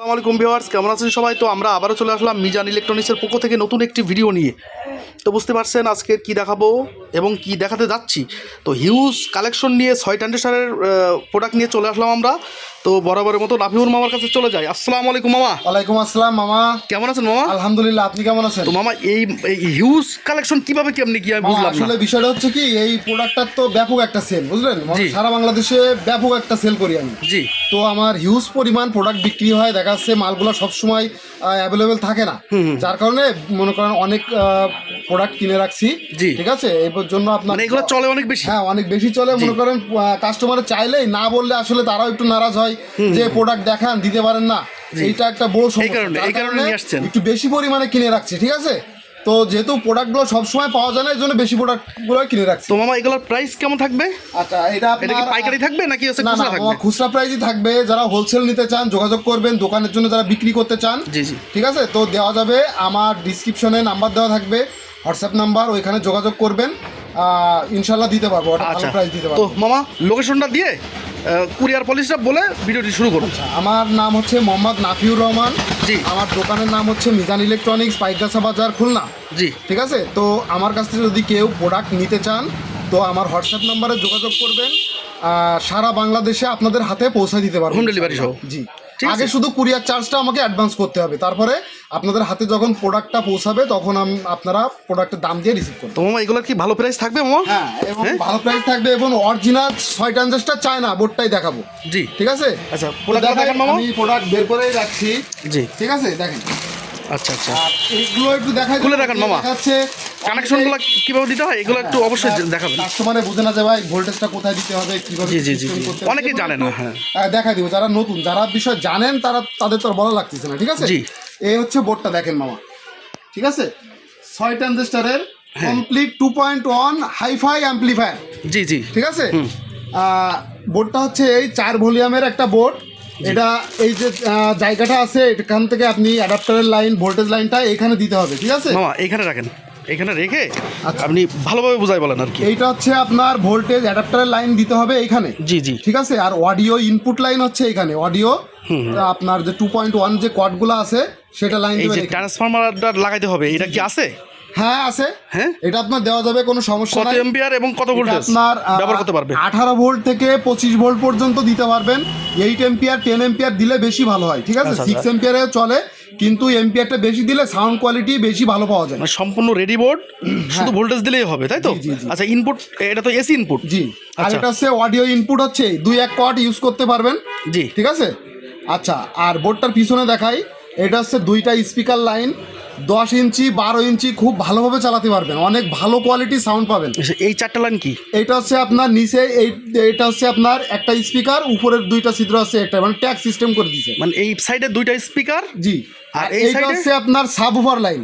আসসালামু আলাইকুম ভিউয়ার্স, কেমন আছেন সবাই? তো আমরা আবারও চলে আসলাম মিজান ইলেকট্রনিক্সের পক্ষ থেকে নতুন একটি ভিডিও নিয়ে। তো বুঝতে পারছেন আজকে কি দেখাবো এবং কি দেখাতে যাচ্ছি। তো হিউজ কালেকশন নিয়ে ছয় ট্যান্ডেসারের প্রোডাক্ট নিয়ে চলে আসলাম আমরা। তো বরাবরের মতো নাফিউর মামার কাছে চলে যাই। আসসালাম আলাইকুম মামা। ওয়ালাইকুম আসসালাম মামা। কেমন আছেন মামা? আলহামদুলিল্লাহ আপনি কেমন আছেন? তো মামা এই হিউজ কালেকশন কীভাবে কেমনি কি আমি বুঝলাম আসলে বিষয়টা হচ্ছে কি এই প্রোডাক্টটার তো ব্যাপক একটা সেল বুঝলেন? সারা বাংলাদেশে ব্যাপক একটা সেল করি আমি। জি। তো আমার হিউজ পরিমাণ প্রোডাক্ট বিক্রি হয় দেখা যাচ্ছে মালগুলো সবসময় অ্যাভেলেবেল থাকে না। যার কারণে মনে করেন অনেক প্রোডাক্ট কিনে রাখছি জি। ঠিক আছে? এই জন্য আপনার মানে এগুলো চলে অনেক বেশি? হ্যাঁ অনেক বেশি চলে। মনে করেন কাস্টমার চাইলেই না বললে আসলে তারাও একটু নারাজ হয় যে প্রোডাক্ট দেখান দিতে পারেন না। এইটা একটা বড় সমস্যা। কারণে- এই কারণে। একটু বেশি পরিমাণে কিনে রাখছি ঠিক আছে? তো যেহেতু প্রোডাক্টগুলো সবসময় পাওয়া যায় না এই জন্য বেশি প্রোডাক্টগুলো কিনে রাখছি। তো মামা এগুলোর প্রাইস কেমন থাকবে? আচ্ছা এটা এটা কি পাইকারি থাকবে নাকি হচ্ছে না না খুচরা থাকবে? আমার খুচরা প্রাইসই থাকবে। যারা হোলসেল নিতে চান যোগাযোগ করবেন দোকানের জন্য যারা বিক্রি করতে চান জি জি। ঠিক আছে? তো দেওয়া যাবে। আমার ডিসক্রিপশনে নাম্বার দেওয়া থাকবে। হোয়াটসঅ্যাপ নাম্বার ওইখানে যোগাযোগ করবেন। ইনশাল্লাহ দিতে পারব আচ্ছা। প্রাইস দিতে তো পারব মামা লোকেশনটা দিয়ে কুরিয়ার পলিশটা বলে ভিডিওটি শুরু করুন। আমার নাম হচ্ছে মোহাম্মদ নাফিউর রহমান। জি। আমার দোকানের নাম হচ্ছে মিজান ইলেকট্রনিক্স পাইকগাছা বাজার খুলনা। জি। ঠিক আছে? তো আমার কাছ থেকে যদি কেউ প্রোডাক্ট নিতে চান তো আমার হোয়াটসঅ্যাপ নাম্বারে যোগাযোগ করবেন। সারা বাংলাদেশে আপনাদের হাতে পৌঁছে দিতে পারব। হোম ডেলিভারি সহ? জি। আগে শুধু কুরিয়ার চার্জটা আমাকে অ্যাডভান্স করতে হবে। তারপরে আপনাদের হাতে যখন প্রোডাক্টটা পৌঁছাবে তখন আপনারা প্রোডাক্টের দাম দিয়ে রিসিভ করবেন। তো মামা এগুলোর কি ভালো প্রাইস থাকবে মামা? হ্যাঁ এবং হ্যাঁ? ভালো প্রাইস থাকবে এবং অরিজিনাল ছয় ট্রানজাস্টার চায় না বোর্ডটাই দেখাবো। জি। ঠিক আছে? আচ্ছা প্রোডাক্ট দেখেন, মামা। আমি প্রোডাক্ট বের করেই রাখছি জি। ঠিক আছে? দেখেন। আচ্ছা আচ্ছা। এগুলো একটু দেখাই খুলে দেখান মামা। দেখাচ্ছে কানেকশনগুলো কীভাবে দিতে হয় এগুলো একটু অবশ্যই দেখাবেন। কাস্টমারে বুঝে না যে ভাই ভোল্টেজটা কোথায় দিতে হবে কীভাবে জি, জি, জি, অনেকেই জানে না, হ্যাঁ। আহ, দেখাই দিব যারা নতুন যারা বিষয় জানেন তারা তাদের তো আর বলা লাগতেছে না ঠিক আছে? জি। এই হচ্ছে বোর্ডটা দেখেন মামা ঠিক আছে? ছয় ট্রানজিস্টারের হ্যাঁ। Complete two point one hi fi amplifier জি জি। ঠিক আছে? বোর্ডটা হচ্ছে এই চার ভলিউমের একটা বোর্ড এটা এই যে জায়গাটা আছে এখান থেকে আপনি অ্যাডাপ্টারের লাইন ভোল্টেজ লাইনটা এখানে দিতে হবে ঠিক আছে? মামা এইখানে রাখেন। এখানে রেখে আচ্ছা। আপনি ভালোভাবে বুঝাই বলেন আর কি। এইটা হচ্ছে আপনার ভোল্টেজ অ্যাডাপ্টারের লাইন দিতে হবে এইখানে জি জি। ঠিক আছে? আর অডিও ইনপুট লাইন হচ্ছে এখানে। অডিও আপনার যে টু পয়েন্ট ওয়ান যে কটগুলো আছে সেটা লাইন এই যে দেবেন ট্রান্সফরমারটা লাগাইতে হবে এটা কি আছে? হ্যাঁ আছে। হ্যাঁ? এটা আপনার দেওয়া যাবে কোনো সমস্যা নাই। কত এম্পিয়ার এবং কত এটা ভোল্টেজ আপনার ব্যবহার করতে পারবে? আঠারো ভোল্ট থেকে পঁচিশ ভোল্ট পর্যন্ত দিতে পারবেন। এইট এম্পিয়ার টেন এম্পিয়ার দিলে বেশি ভালো হয় ঠিক আছে? আচ্ছা, সিক্স এম্পিয়ারে চলে। কিন্তু এমপিআরটা বেশি দিলে সাউন্ড কোয়ালিটি বেশি ভালো পাওয়া যায়। মানে সম্পূর্ণ রেডি বোর্ড শুধু ভোল্টেজ দিলেই হবে তাই তো। আচ্ছা ইনপুট এটা তো এসি ইনপুট জি। আর আচ্ছা। এটা হচ্ছে অডিও ইনপুট হচ্ছে দুই এক কোয়াট ইউজ করতে পারবেন। জি। ঠিক আছে? আচ্ছা আর বোর্ডটার পিছনে দেখাই এটা হচ্ছে দুইটা স্পিকার লাইন দশ ইঞ্চি বারো ইঞ্চি খুব ভালোভাবে চালাতে পারবেন। অনেক ভালো কোয়ালিটি সাউন্ড পাবেন। এই চারটা লাইন কি? এটা হচ্ছে আপনার নিচে এই এটা হচ্ছে আপনার একটা স্পিকার উপরের দুইটা ছিদ্র আছে একটা মানে ট্যাগ সিস্টেম করে দিছে। মানে এই সাইডে দুইটা স্পিকার জি। আর আর এই এইটা হচ্ছে আপনার সাবওভার লাইন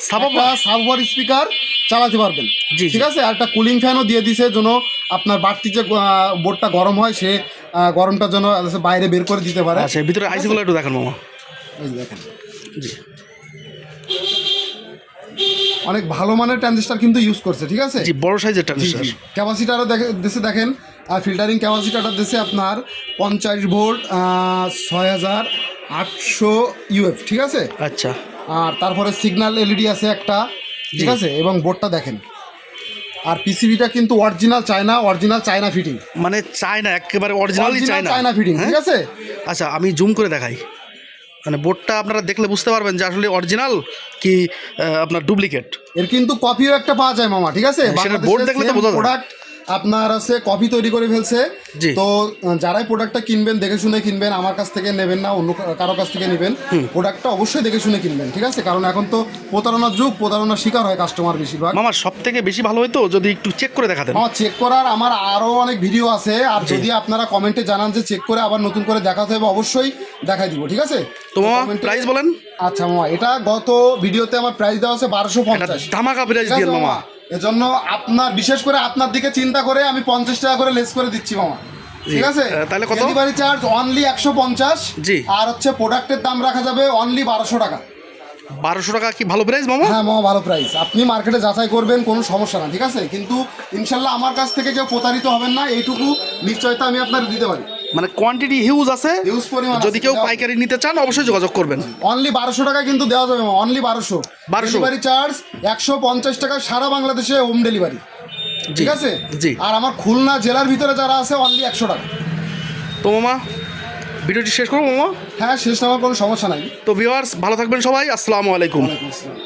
সাবাবা সাবওভার স্পিকার চালাতে পারবেন। জি। ঠিক আছে? আর একটা কুলিং ফ্যানও দিয়ে দিছে যেন আপনার বাড়তি যে বোর্ডটা গরম হয় সে আহ, গরমটা যেন বাইরে বের করে দিতে পারে। আচ্ছা ভিতরে আইসিগুলো একটু দেখান মামা। দেখেন। জি। অনেক ভালো মানের ট্রানজিস্টার কিন্তু ইউজ করছে ঠিক আছে? জি বড় সাইজের ট্রানজিস্টার ক্যাপাসিটারও দেখে দেশে দেখেন আর ফিল্টারিং ক্যাপাসিটারটা দেশে আপনার পঞ্চাশ ভোল্ট ছয় হাজার আটশো ইউএফ ঠিক আছে? আচ্ছা। আর তারপরে সিগন্যাল এলইডি আছে একটা ঠিক আছে? এবং বোর্ডটা দেখেন। আর পিসিবিটা কিন্তু original China original China fitting মানে চায়না একেবারে অরিজিনালি চায়না ফিটিং ঠিক আছে? আচ্ছা আমি জুম করে দেখাই। মানে বোর্ডটা আপনারা দেখলে বুঝতে পারবেন যে আসলে অরিজিনাল কি আপনার ডুপ্লিকেট এর কিন্তু কপিও একটা পাওয়া যায় মামা ঠিক আছে সেটা বোর্ড দেখলে তো বোঝা যায়। আপনার আছে কপি তৈরি করে ফেলছে। তো যারাই প্রোডাক্টটা কিনবেন দেখে শুনে কিনবেন আমার কাছ থেকে নেবেন না অন্য কারও কাছ থেকে নেবেন প্রোডাক্টটা অবশ্যই দেখে শুনে কিনবেন ঠিক আছে? কারণ এখন তো প্রতারণার যুগ প্রতারণার শিকার হয় কাস্টমার বেশিরভাগ। আমার সব থেকে বেশি ভালো হতো যদি একটু চেক করে দেখাতেন। আমার চেক করার আমার আরও অনেক ভিডিও আছে আর যদি আপনারা কমেন্টে জানান যে চেক করে আবার নতুন করে দেখাতে হবে অবশ্যই দেখাই দিব ঠিক আছে? তো প্রাইস বলেন। আচ্ছা মামা এটা গত ভিডিওতে আমার প্রাইস দেওয়া আছে বারোশো পঞ্চাশ। ধামাকা প্রাইস দিয়ে মামা? এজন্য আপনার বিশেষ করে আপনার দিকে চিন্তা করে আমি পঞ্চাশ টাকা করে লেস করে দিচ্ছি মামা। ঠিক আছে? তাহলে কত? ডেলিভারি চার্জ অনলি একশো পঞ্চাশ। জি। আর হচ্ছে প্রোডাক্টের দাম রাখা যাবে অনলি বারোশো টাকা। বারোশো টাকা কি ভালো প্রাইস মামা? হ্যাঁ মামা ভালো প্রাইস আপনি মার্কেটে যাচাই করবেন কোনো সমস্যা না ঠিক আছে? কিন্তু ইনশাল্লাহ আমার কাছ থেকে কেউ প্রতারিত হবেন না এইটুকু নিশ্চয়তা আমি আপনার দিতে পারি। মানে কোয়ান্টিটি হিউজ আছে। হিউজ পরিমাণ যদি কেউ পাইকারি নিতে চান অবশ্যই যোগাযোগ করবেন। অনলি বারোশো টাকা কিন্তু দেওয়া যাবে অনলি বারোশো। 1200 ডেলিভারি চার্জ একশো পঞ্চাশ টাকা সারা বাংলাদেশে হোম ডেলিভারি ঠিক আছে? জি। আর আমার খুলনা জেলার ভিতরে যারা আছে অনলি একশো টাকা। তো মামা ভিডিওটি শেষ করব মামা? হ্যাঁ শেষ নেওয়ার কোনো সমস্যা নাই। তো ভিউয়ার্স ভালো থাকবেন সবাই। আসসালামু আলাইকুম। আসসালাম।